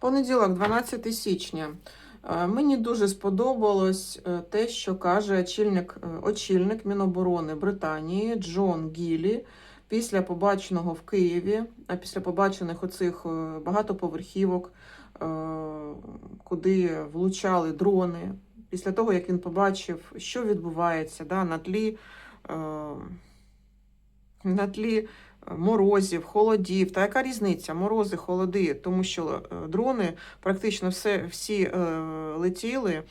Понеділок, 12 січня. Е, Мені дуже сподобалось е, те, що каже очільник, е, очільник Міноборони Британії Джон Гілі після побаченого в Києві, а після побачених оцих багатоповерхівок, куди влучали дрони, після того, як він побачив, що відбувається да, на тлі. На тлі морозів, холодів. Та яка різниця? Морози, холоди, тому що е, дрони практично все, всі е, летіли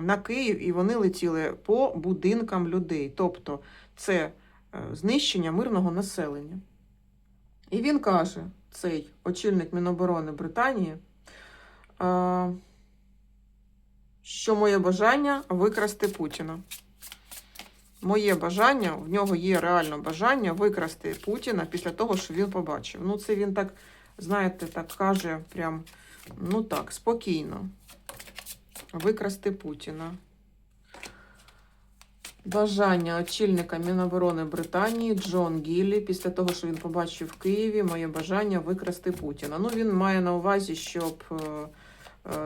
на Київ і вони летіли по будинкам людей. Тобто це е, знищення мирного населення. І він каже, цей очільник Міноборони Британії, що моє бажання викрасти Путіна. Моє бажання, в нього є реально бажання викрасти Путіна після того, що він побачив. Ну, це він так, знаєте, так каже, прям, ну так, спокійно. Викрасти Путіна. Бажання очільника Міноборони Британії Джон Гіллі після того, що він побачив в Києві, моє бажання викрасти Путіна. Ну, він має на увазі, щоб е,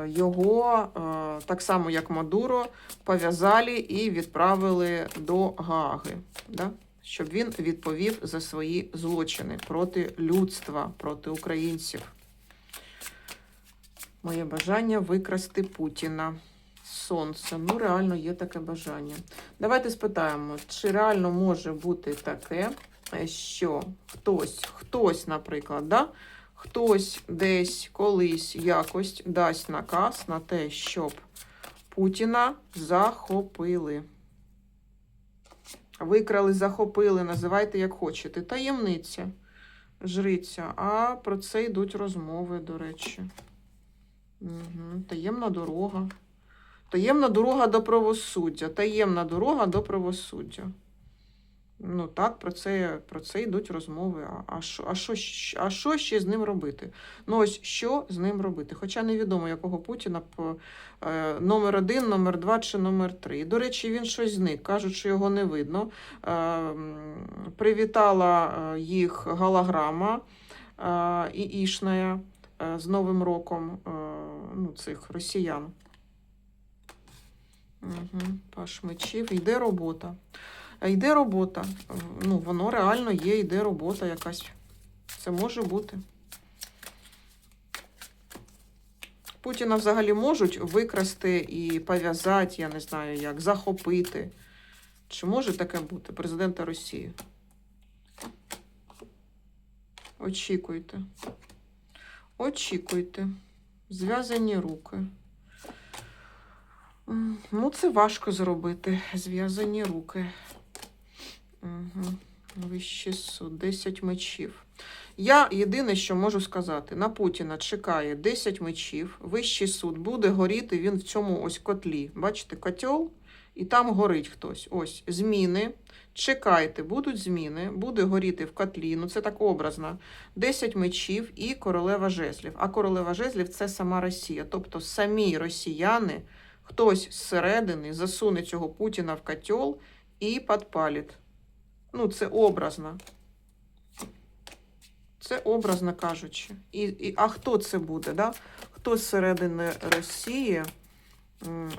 його, е, так само як Мадуро, пов'язали і відправили до Гааги, да? щоб він відповів за свої злочини проти людства, проти українців. Моє бажання викрасти Путіна. Сонце. Ну, реально є таке бажання. Давайте спитаємо, чи реально може бути таке, е, що хтось, хтось, наприклад, да? Хтось десь колись якось дасть наказ на те, щоб Путіна захопили. Викрали, захопили, називайте як хочете. Таємниця, жриця. А про це йдуть розмови, до речі. Угу. Таємна дорога. Таємна дорога до правосуддя. Таємна дорога до правосуддя. Ну так, про це, про це йдуть розмови. А, що, а, що, а що ще з ним робити? Ну ось що з ним робити? Хоча невідомо, якого Путіна е, номер один, номер два чи номер три. До речі, він щось зник. Кажуть, що його не видно. Е, привітала е, їх голограма і Ішная з Новим роком ну, цих росіян. Угу, Паш. Йде робота. Е, Йде робота. Ну, воно реально є, йде робота якась. Це може бути. Путіна взагалі можуть викрасти і пов'язати, я не знаю як, захопити. Чи може таке бути президента Росії? Очікуйте. Очікуйте. Зв'язані руки. Ну, це важко зробити. Зв'язані руки. Угу. Вищий суд, 10 мечів. Я єдине, що можу сказати, на Путіна чекає 10 мечів, вищий суд буде горіти він в цьому ось котлі. Бачите, котел, і там горить хтось. Ось зміни. Чекайте, будуть зміни, буде горіти в котлі. Ну це так образно. 10 мечів і королева жезлів. А королева жезлів це сама Росія. Тобто самі росіяни, хтось зсередини засуне цього Путіна в котел і підпалить. Ну, це образно. Це образно кажучи. І, і, а хто це буде? Да? Хто зсередини Росії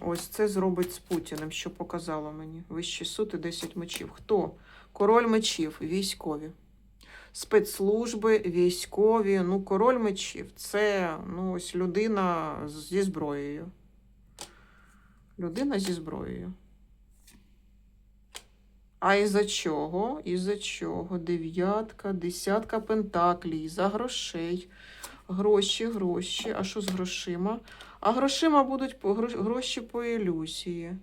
ось це зробить з Путіним, що показало мені? Вищий суд і 10 мечів. Хто? Король мечів, військові. Спецслужби, військові. Ну, король мечів це ну, ось людина зі зброєю. Людина зі зброєю. А із-за чого? Із-за чого? Дев'ятка, десятка пентаклей, за грошей. Гроші, гроші. А що з грошима? А грошима будуть гроші по ілюзії.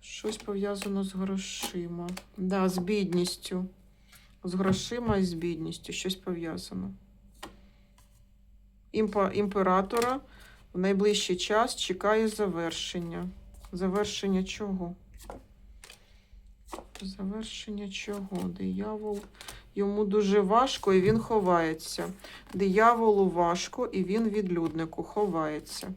Щось пов'язано з грошима. Да, з бідністю. З грошима і з бідністю. Щось пов'язано. Імператора в найближчий час чекає завершення. Завершення чого? Завершення чого? Диявол. Йому дуже важко і він ховається. Дияволу важко і він відлюднику ховається.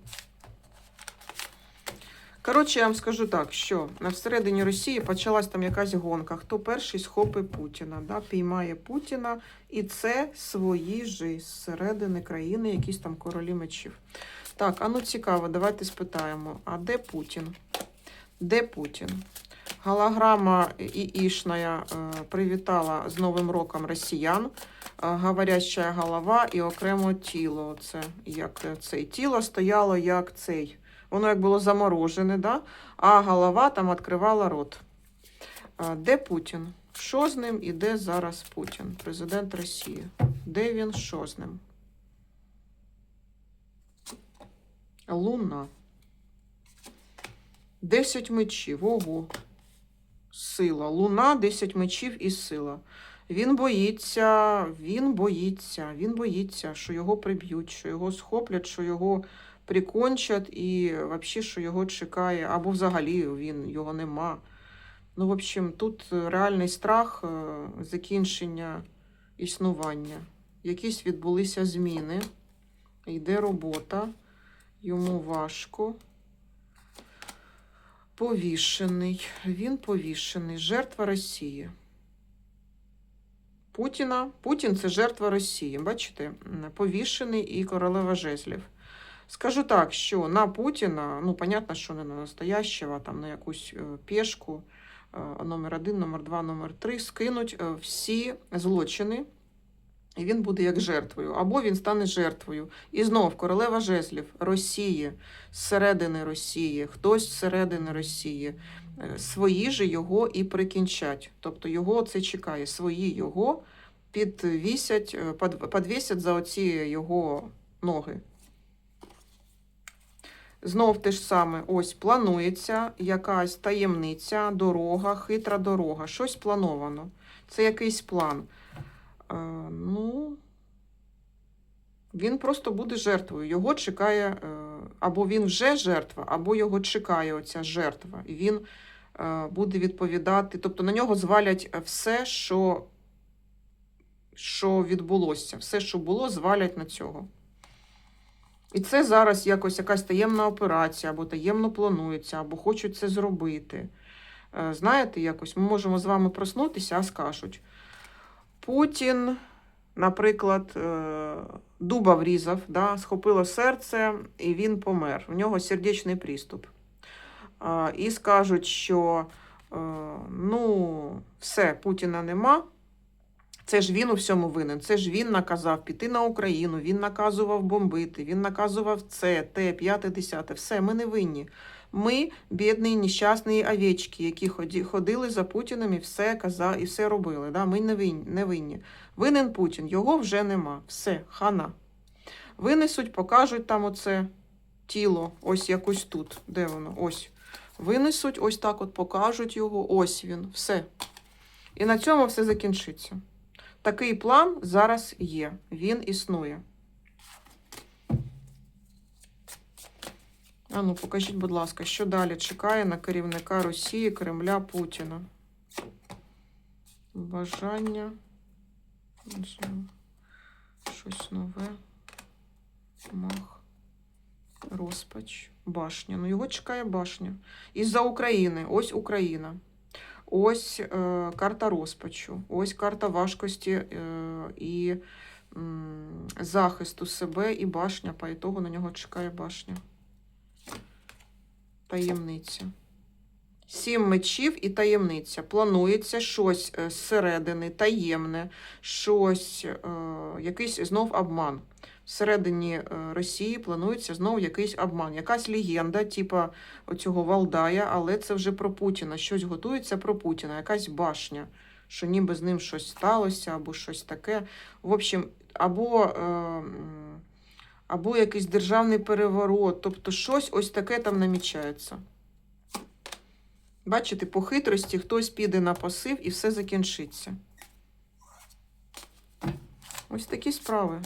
Коротше, я вам скажу так, що всередині Росії почалась там якась гонка. Хто перший схопить Путіна, да, піймає Путіна, і це свої ж зсередини країни, якісь там королі мечів. Так, а ну цікаво, давайте спитаємо: а де Путін? Де Путін? Голограма Іішная е, привітала з Новим роком росіян. Е, Говоряща голова і окремо тіло. Це як е, цей тіло стояло як цей. Воно як було заморожене, да? а голова там відкривала рот. Де Путін? Що з ним і де зараз Путін, президент Росії? Де він, що з ним? Луна. Десять мечів. Ого. Сила. Луна, 10 мечів і сила. Він боїться, він боїться, він боїться, що його приб'ють, що його схоплять, що його прикончать і взагалі, що його чекає, або взагалі він його нема. Ну, в общем, тут реальний страх е, закінчення існування. Якісь відбулися зміни, йде робота, йому важко. Повішений, він повішений, жертва Росії. Путіна. Путін це жертва Росії. Бачите, повішений і королева жезлів. Скажу так, що на Путіна, ну, понятно, що не на настоящего, там на якусь е, пешку, е, номер один, номер два, номер три, скинуть е, всі злочини, і він буде як жертвою, або він стане жертвою. І знов королева жезлів Росії, зсередини Росії, хтось зсередини Росії. Е, Свої же його і прикінчать. Тобто його це чекає, свої його підвісять, е, підвісять за оці його ноги. Знов те ж саме, ось планується якась таємниця, дорога, хитра дорога, щось плановано. Це якийсь план. Е, ну, він просто буде жертвою. Його чекає, е, або він вже жертва, або його чекає оця жертва. І він е, буде відповідати. Тобто на нього звалять все, що, що відбулося, все, що було, звалять на цього. І це зараз якось якась таємна операція, або таємно планується, або хочуть це зробити. Е, Знаєте, якось ми можемо з вами проснутися, а скажуть. Путін, наприклад, е, дуба врізав, да, схопило серце, і він помер. У нього сердечний приступ. І скажуть, що е, ну, все, Путіна нема. Це ж він у всьому винен. Це ж він наказав піти на Україну, він наказував бомбити, він наказував це, те, п'яте, десяте. Все, ми не винні. Ми бідні, нещасні овечки, які ходили за Путіним і все каза, і все робили. Да? Ми не винні, не винні. Винен Путін, його вже нема. Все, хана. Винесуть, покажуть там оце тіло, ось якось тут. Де воно? Ось. Винесуть, ось так от покажуть його, ось він, все. І на цьому все закінчиться. Такий план зараз є, він існує. А ну, покажіть, будь ласка, що далі чекає на керівника Росії, Кремля, Путіна? Бажання. Щось нове. Мах. Розпач. Башня. Ну, його чекає башня. Із-за України. Ось Україна. Ось е, карта розпачу, ось карта важкості е, і захисту себе і башня. По ітогу на нього чекає башня. Таємниця. Сім мечів і таємниця. Планується щось е, зсередини, таємне, щось, е, якийсь знов обман. Всередині е, Росії планується знову якийсь обман, якась легенда, типа оцього Валдая, але це вже про Путіна. Щось готується про Путіна, якась башня, що ніби з ним щось сталося, або щось таке. В общем, або, або якийсь державний переворот, тобто щось ось таке там намічається. Бачите, по хитрості хтось піде на пасив і все закінчиться. Ось такі справи.